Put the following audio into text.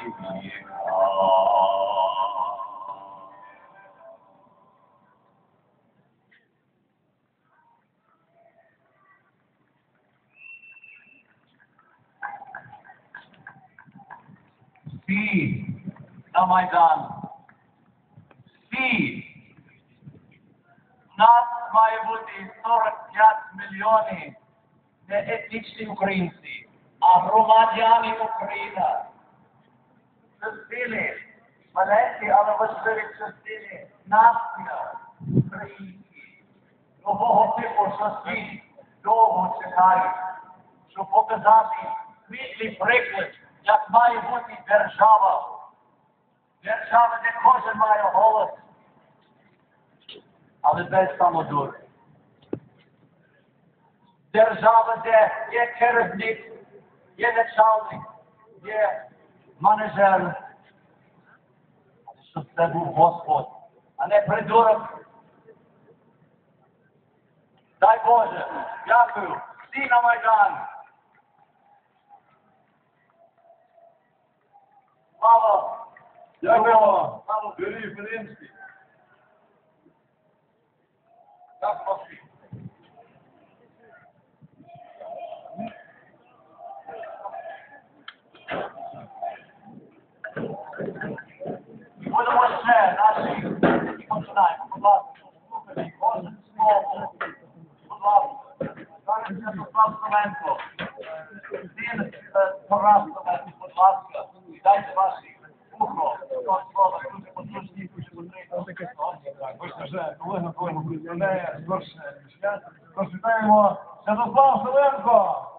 Всі на Майдан. Всі. Нас має бути 45 мільйонів не етнічні українці, а громадяни України. Частини, маленькі, але важливі частини нація українські. Нового типу, світ довго чекають, щоб показати світлий приклад, як має бути держава. Держава, де кожен має голос, але без самодуру. Держава, де є керівник, є начальник, є менеджер. Щоб це був Господь, а не придурок. Дай Боже, дякую. Всі на Майдан. Слава! Дякую! Слава! Юрій Філінський. Будемо ще наші починаємо. Будь ласка, слухайте, кожен слово. Будь ласка. Зараз це Руслан Соленко. Е, Тарас Соленко, будь ласка, дайте ваші ухо. До слова, дуже потужні, дуже потрібні. Ось вже колега колега представляє звершення свят. Розповідаємо Святослав Селенко.